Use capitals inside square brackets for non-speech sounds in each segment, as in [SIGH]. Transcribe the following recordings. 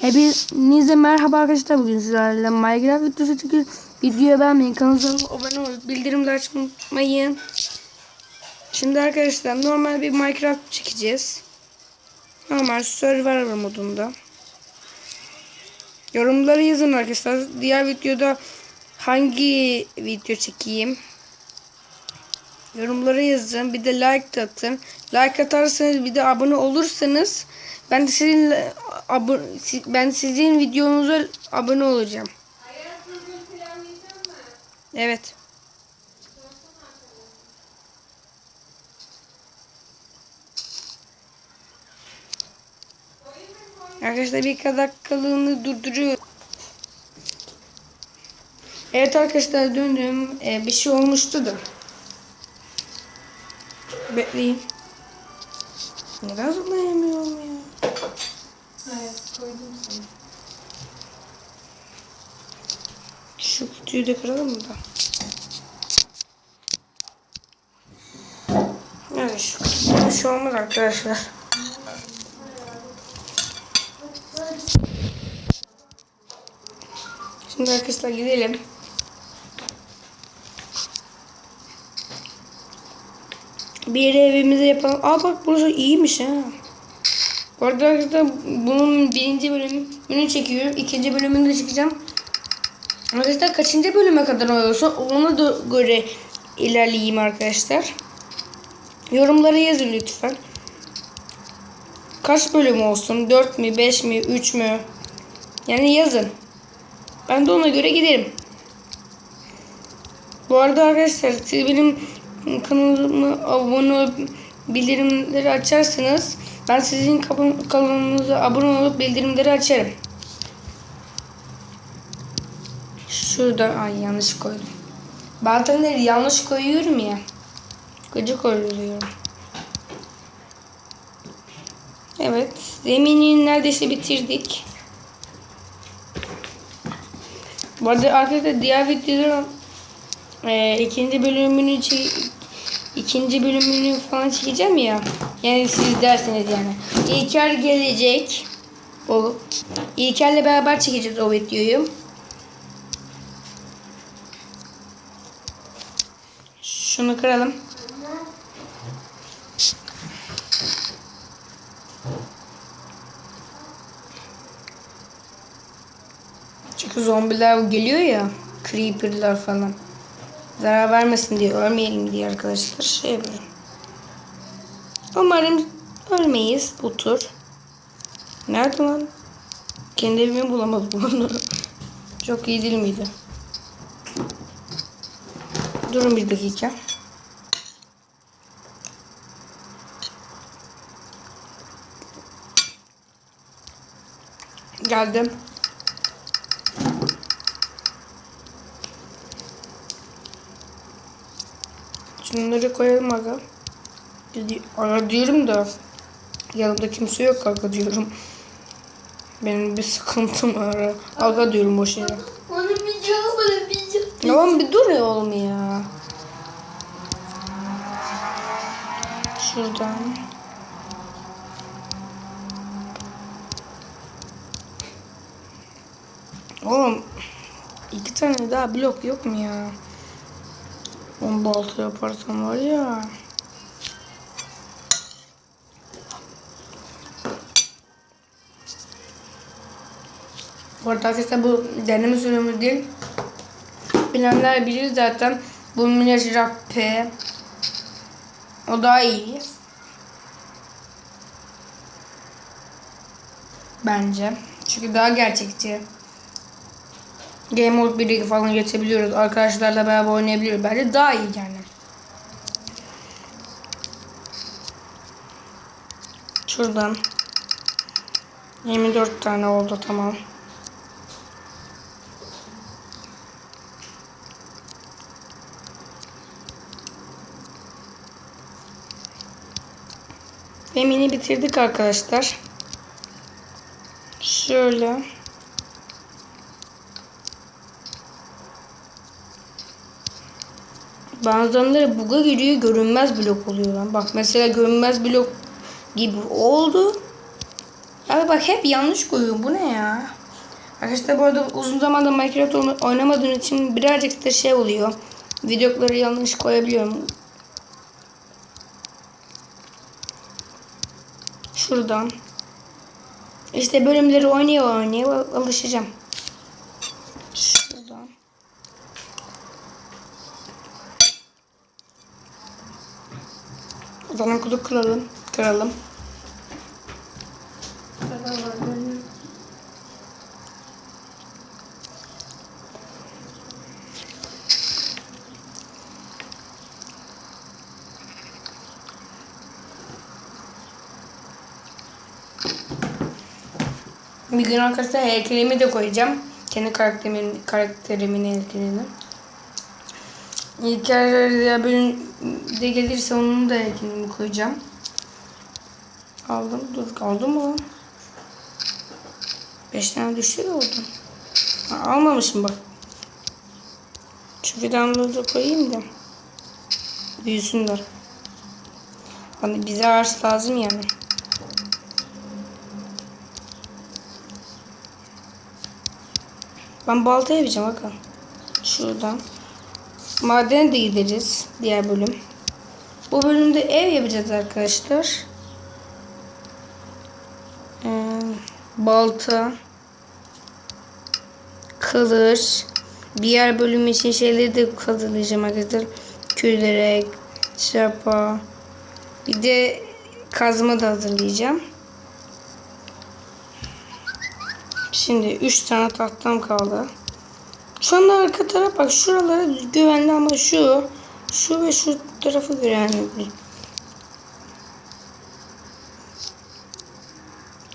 Hepinize merhaba arkadaşlar. Bugün sizlerle Minecraft videosu çekiyoruz. Videoya beğenmeyin. Kanalımıza abone olup bildirimleri açmayı. Şimdi arkadaşlar normal bir Minecraft çekeceğiz. Normal Survivor modunda. Yorumları yazın arkadaşlar. Diğer videoda hangi video çekeyim? Yorumlara yazın. Bir de like atın. Like atarsanız bir de abone olursanız ben sizin abone ben sizin videonuza abone olacağım. Evet. Arkadaşlar bir dakikalığını durduruyor. Evet arkadaşlar döndüm. Ee, bir şey olmuştu da. Bekleyin. Neden zıplayamıyorum ya? Koydum sana. Şu kutuyu da kıralım mı da? Evet şu kutuda bir şey olmaz arkadaşlar. Şimdi arkadaşlar gidelim. Bir yere evimizi yapalım. Aa bak burası iyiymiş ha. Bu arada arkadaşlar bunun birinci bölümünü çekiyorum. ikinci bölümünü de çekeceğim. Arkadaşlar kaçıncı bölüme kadar oluyorsa ona da göre ilerleyeyim arkadaşlar. Yorumlara yazın lütfen. Kaç bölüm olsun? 4 mü, 5 mi, 3 mü? Yani yazın. Ben de ona göre giderim. Bu arada arkadaşlar siz benim kanalıma abone olup bildirimleri açarsanız ben sizin kanalınıza abone olup bildirimleri açarım. Şurada ay yanlış koydum. Bazenleri yanlış koyuyorum ya. Gıcık oluyorum. Evet. Zemini neredeyse bitirdik. Bu arada arkadaşlar diğer videoda e, ikinci bölümünü ikinci bölümünü falan çekeceğim ya. Yani siz dersiniz yani. İlker gelecek. O İlker'le beraber çekeceğiz o videoyu. Şunu kıralım. Çünkü zombiler geliyor ya. Creeper'lar falan. Zarar vermesin diye, ölmeyelim diye arkadaşlar şey yapıyorum. Umarım ölmeyiz bu tur. Nerede lan? Kendi evimi bulamadım bunu. [LAUGHS] Çok iyi değil miydi? Durun bir dakika. Geldim. Şunları koyalım aga. Dedi- Aga diyorum da yanımda kimse yok aga diyorum. Benim bir sıkıntım var. Aga diyorum. Onu onu bileceğim. Ya oğlum bir dur ya oğlum ya. Şuradan. Oğlum iki tane daha blok yok mu ya? On balta yaparsam var ya. Bu arada bu deneme sürümü değil. Bilenler bilir zaten. Bu Minecraft P. O daha iyi. Bence. Çünkü daha gerçekçi. Game Mode 1'e falan geçebiliyoruz. Arkadaşlarla beraber oynayabiliyoruz. Bence daha iyi yani. Şuradan. 24 tane oldu tamam. Zemini bitirdik arkadaşlar. Şöyle. Bazıları buga giriyor görünmez blok oluyor lan. Bak mesela görünmez blok gibi oldu. Abi bak hep yanlış koyuyorum. Bu ne ya? Arkadaşlar bu arada uzun zamandır Minecraft oyna- oynamadığım için birazcık da şey oluyor. Videoları yanlış koyabiliyorum. Şuradan. İşte bölümleri oynaya oynaya alışacağım. Şuradan. O zaman kutu kıralım. Kıralım. Bir gün arkadaşlar heykelimi de koyacağım. Kendi karakterimin, karakterimin heykelini. Ya bölümde gelirse onun da heykelini koyacağım. Aldım. Dur aldım mı lan? Tane düştü ya oradan. Ha, almamışım bak. Şu fidanları da koyayım da. Büyüsünler. Hani bize ağaç lazım yani. Ben balta yapacağım bakın. Şuradan. Madene de gideriz. Diğer bölüm. Bu bölümde ev yapacağız arkadaşlar. Ee, balta. Kılıç. Diğer bölüm için şeyleri de hazırlayacağım arkadaşlar. Külerek, çapa. Bir de kazma da hazırlayacağım. Şimdi 3 tane tahtam kaldı. Şu anda arka taraf bak şuralara güvenli ama şu şu ve şu tarafı güvenli değil.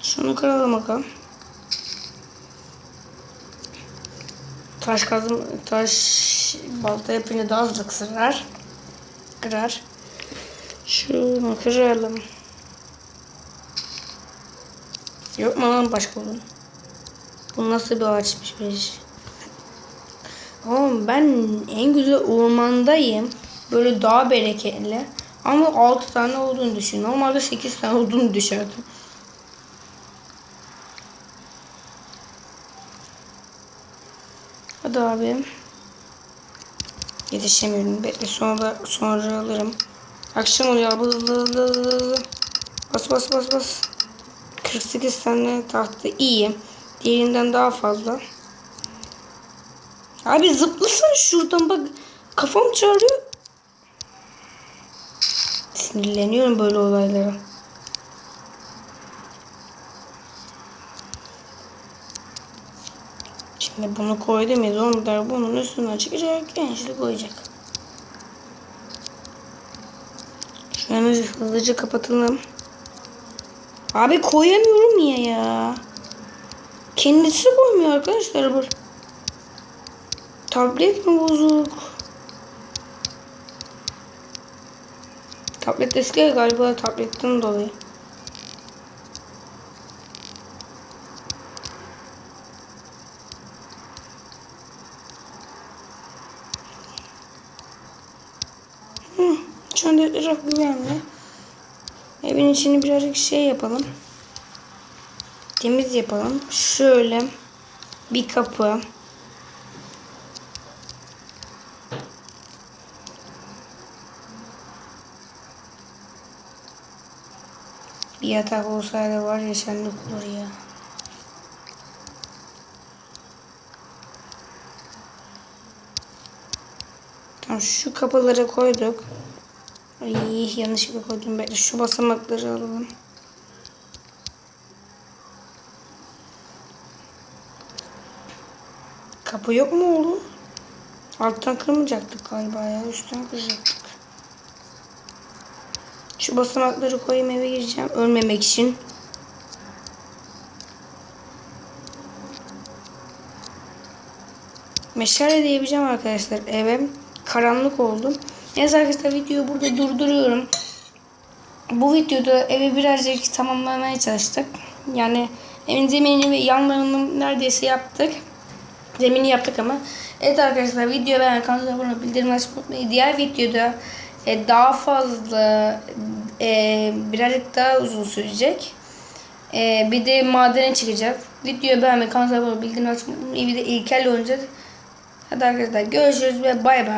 Şunu kıralım bakalım. Taş kazım taş balta yapınca daha hızlı kırar. Kırar. Şunu kıralım. Yok mu lan başka olan? Bu nasıl bir ağaçmış? Oğlum ben en güzel ormandayım. Böyle daha bereketli. Ama 6 tane olduğunu düşün. Normalde 8 tane olduğunu düşerdim. Hadi abi. Yetişemiyorum. Bekle sonra sonra alırım. Akşam oluyor. Bas bas bas bas. 48 tane tahta iyi. Diğerinden daha fazla. Abi zıplasana şuradan bak. Kafam çağırıyor. Sinirleniyorum böyle olaylara. Şimdi bunu koydum ya onlar bunun üstüne çıkacak gençlik koyacak. Şunu hızlıca kapatalım. Abi koyamıyorum niye ya? Kendisi koymuyor arkadaşlar bu. Tablet mi bozuk? Tablet eski galiba tabletten dolayı. Hı, şu anda güvenli. Evin içini birazcık şey yapalım. Temiz yapalım. Şöyle bir kapı. Bir yatak olsaydı var ya şenlik olur ya. Tamam şu kapıları koyduk. Ay yanlışlıkla koydum. Şu basamakları alalım. Kapı yok mu oğlum? Alttan kırmayacaktık galiba ya. Üstten kıracaktık. Şu basamakları koyayım eve gireceğim. Ölmemek için. Meşale diyebileceğim arkadaşlar eve. Karanlık oldu. Neyse arkadaşlar videoyu burada durduruyorum. Bu videoda evi birazcık tamamlamaya çalıştık. Yani zeminini ve yanlarını neredeyse yaptık. Zemini yaptık ama. Evet arkadaşlar video beğen kanala abone bildirim açmayı unutmayın. Diğer videoda e, daha fazla e, birazcık daha uzun sürecek. Ee, bir de madene çıkacak. Videoyu beğenmeyi, kanala abone bildirim açmayı, unutmayın. bir de İlker'le oynayacağız. Hadi arkadaşlar görüşürüz ve bay bay.